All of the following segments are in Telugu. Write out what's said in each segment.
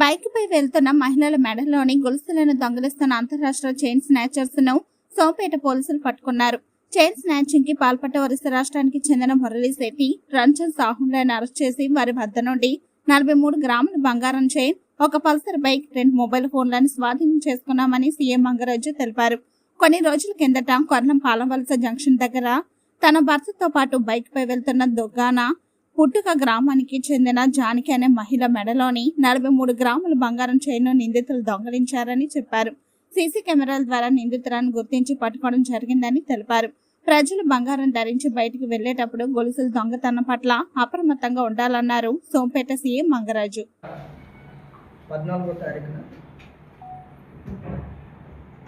బైక్ పై వెళ్తున్న మహిళల మెడలోని గొలుసులను దొంగిలిస్తున్న అంతరాష్ట్ర చైన్ స్నాచర్స్ను సోంపేట పోలీసులు పట్టుకున్నారు. చైన్ స్నాచింగ్కి పాల్పడ్డ ఒరిస్సా రాష్ట్రానికి చెందిన మురళీ శెట్టి రంజన్ సాహులను అరెస్ట్ చేసి వారి వద్ద నుండి నలభై మూడు గ్రాముల బంగారం చైన్ ఒక పల్సర్ బైక్ రెండు మొబైల్ ఫోన్లను స్వాధీనం చేసుకున్నామని సీఎం మంగరాజు తెలిపారు. కొన్ని రోజుల కిందట కొర్లం పాలవలస జంక్షన్ దగ్గర తన భర్తతో పాటు బైక్ పై వెళ్తున్న దుగ్గాన పుట్టుక గ్రామానికి చెందిన జానకి అనే మహిళ మెడలోని నలభై మూడు గ్రాముల బంగారం చైన్ను నిందితులు దొంగలించారని చెప్పారు. సీసీ కెమెరాల ద్వారా నిందితులను గుర్తించి పట్టుకోవడం జరిగిందని తెలిపారు. ప్రజలు బంగారం ధరించి బయటికి వెళ్ళేటప్పుడు గొలుసుల దొంగతనం పట్ల అప్రమత్తంగా ఉండాలన్నారు సోంపేట సీఎం మంగరాజు. పద్నాలుగో తారీఖున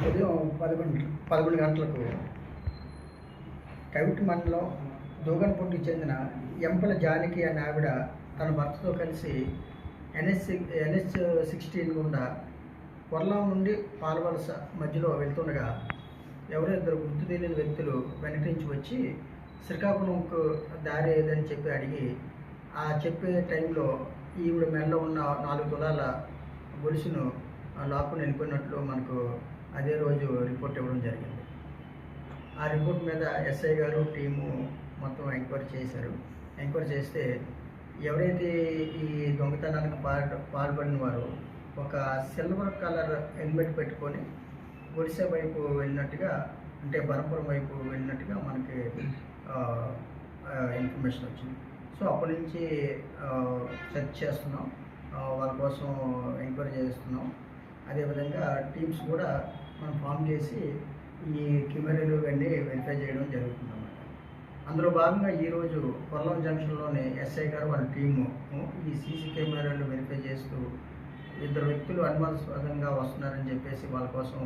ఉదయం పదకొండు పదకొండు గంటలకు కవిటి మండలం దూగన్పొట్టికి చెందిన ఎంపల జానకి అనే ఆవిడ తన భర్తతో కలిసి ఎన్ఎస్ ఎన్ఎస్ సిక్స్టీన్ గుండా కొర్లాం నుండి పాల్వలస మధ్యలో వెళ్తుండగా ఎవరో ఇద్దరు గుర్తు తెలియని వ్యక్తులు వెనక నుంచి వచ్చి శ్రీకాకుళంకు దారి ఏదని చెప్పి అడిగి ఆ చెప్పే టైంలో ఈవిడ మెడలో ఉన్న నాలుగు తులాల గొలుసును ఆ లాక్కుని వెళ్ళిపోయినట్లు మనకు అదే రోజు రిపోర్ట్ ఇవ్వడం జరిగింది. ఆ రిపోర్ట్ మీద ఎస్ఐ గారు టీము మొత్తం ఎంక్వైరీ చేశారు. ఎంక్వైరీ చేస్తే ఎవరైతే ఈ దొంగతనానికి పాల్ పాల్పడిన వారు ఒక సిల్వర్ కలర్ హెల్మెట్ పెట్టుకొని ఒడిశా వైపు వెళ్ళినట్టుగా అంటే బరంపురం వైపు వెళ్ళినట్టుగా మనకి ఇన్ఫర్మేషన్ వచ్చింది. సో అప్పటి నుంచి సెర్చ్ చేస్తున్నాం. వాళ్ళ కోసం ఎంక్వైరీ చేస్తున్నాం. అదేవిధంగా టీమ్స్ కూడా మనం ఫామ్ చేసి ఈ కెమెరాలు ఇవన్నీ వెరిఫై చేయడం జరుగుతుంది. అందులో భాగంగా ఈరోజు కొల్లం జంక్షన్లోని ఎస్ఐ గారు వాళ్ళ టీము ఈ సీసీ కెమెరాలు వెరిఫై చేస్తూ ఇద్దరు వ్యక్తులు అనుమానాస్పదంగా వస్తున్నారని చెప్పేసి వాళ్ళ కోసం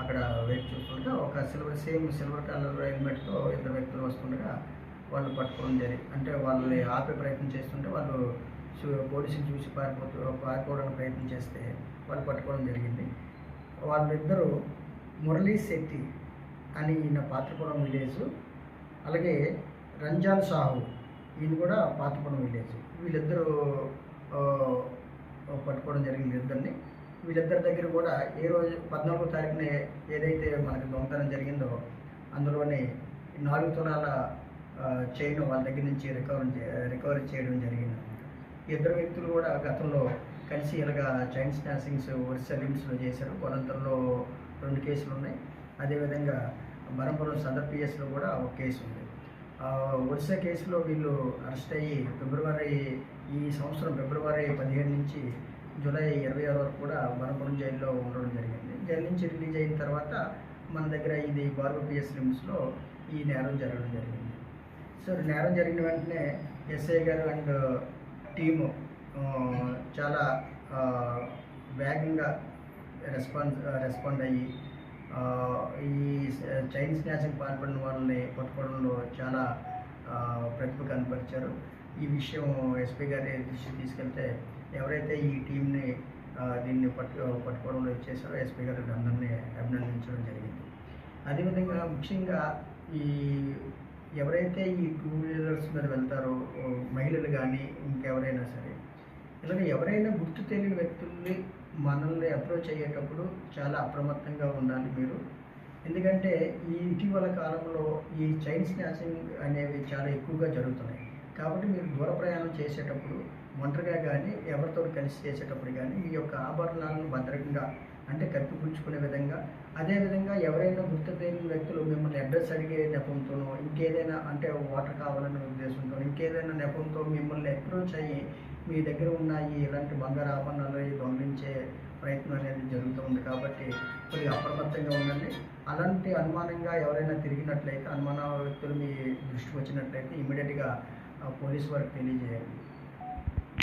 అక్కడ వెయిట్ చూస్తుండగా ఒక సిల్వర్ సేమ్ సిల్వర్ కలర్ హెల్మెట్తో ఇద్దరు వ్యక్తులు వస్తుండగా వాళ్ళు పట్టుకోవడం జరిగింది అంటే వాళ్ళని ఆపే ప్రయత్నం చేస్తుంటే వాళ్ళు పోలీసులు చూసి పారిపోతూ పారిపోవడానికి ప్రయత్నం చేస్తే వాళ్ళు పట్టుకోవడం జరిగింది. వాళ్ళిద్దరూ మురళీ శెట్టి అని ఈయన పాత్రపురం విలేజ్ అలాగే రంజాన్ సాహు ఈయన కూడా పాత్రపురం విలేజ్. వీళ్ళిద్దరూ పట్టుకోవడం జరిగింది ఇద్దరిని. వీళ్ళిద్దరి దగ్గర కూడా ఏ రోజు పద్నాలుగో తారీఖున ఏదైతే మనకి దొంగతనం జరిగిందో అందులోని నాలుగు తులాల చైన్ వాళ్ళ దగ్గర నుంచి రికవర్ రికవరీ చేయడం జరిగింది. ఇద్దరు వ్యక్తులు కూడా గతంలో కలిసి ఇలాగా చైన్ స్నాచింగ్స్ ఒరిస్సా లిమ్స్లో చేశారు. కొలంతల్లో రెండు కేసులు ఉన్నాయి అదేవిధంగా బరంపురం సదర్ పిఎస్లో కూడా ఒక కేసు ఉంది. వరుస కేసులో వీళ్ళు అరెస్ట్ అయ్యి ఫిబ్రవరి ఈ సంవత్సరం ఫిబ్రవరి పదిహేడు నుంచి జూలై ఇరవై ఆరు వరకు కూడా బరంపురం జైల్లో ఉండడం జరిగింది. జైలు నుంచి రిలీజ్ అయిన తర్వాత మన దగ్గర ఇది బార్బర్ పిఎస్ లిమ్స్లో ఈ నేరం జరగడం జరిగింది. సో నేరం జరిగిన వెంటనే ఎస్ఐ గారు అండ్ టీము చాలా వేగంగా రెస్పాన్స్ రెస్పాండ్ అయ్యి ఈ చైన్ స్నాచింగ్ పాల్పడిన వాళ్ళని పట్టుకోవడంలో చాలా ప్రతిభ కనపరిచారు. ఈ విషయం ఎస్పీ గారి దృష్టికి తీసుకెళ్తే ఎవరైతే ఈ టీంని దీన్ని పట్టు పట్టుకోవడంలో ఇచ్చేసారో ఎస్పీ గారు అందరినీ అభినందించడం జరిగింది. అదేవిధంగా ముఖ్యంగా ఈ ఎవరైతే ఈ టూ వీలర్స్ మీద వెళ్తారో మహిళలు కానీ ఇంకెవరైనా సరే ఇలాగ ఎవరైనా గుర్తు తెలియని వ్యక్తుల్ని మనల్ని అప్రోచ్ అయ్యేటప్పుడు చాలా అప్రమత్తంగా ఉండాలి మీరు. ఎందుకంటే ఈ ఇటీవల కాలంలో ఈ చైన్ స్నాచింగ్ అనేవి చాలా ఎక్కువగా జరుగుతున్నాయి. కాబట్టి మీరు దూర ప్రయాణం చేసేటప్పుడు ఒంటరిగా కానీ ఎవరితో కలిసి చేసేటప్పుడు కానీ ఈ యొక్క ఆభరణాలను భద్రంగా అంటే కప్పిపుచ్చుకునే విధంగా అదేవిధంగా ఎవరైనా గుర్తు వ్యక్తులు మిమ్మల్ని అడ్రస్ అడిగే నెపంతోనో ఇంకేదైనా అంటే వాటర్ కావాలనే ఉద్దేశంతో ఇంకేదైనా నెపంతో మిమ్మల్ని అప్రోచ్ అయ్యి మీ దగ్గర ఉన్న ఈ ఇలాంటి బంగారు ఆభరణాలు ఇవి ప్రయత్నం అనేది జరుగుతుంది కాబట్టి కొద్దిగా అప్రమత్తంగా ఉండండి. అలాంటి అనుమానంగా ఎవరైనా తిరిగినట్లయితే అనుమాన వ్యక్తులు మీ దృష్టికి వచ్చినట్లయితే ఇమీడియట్గా పోలీస్ వారికి తెలియజేయండి.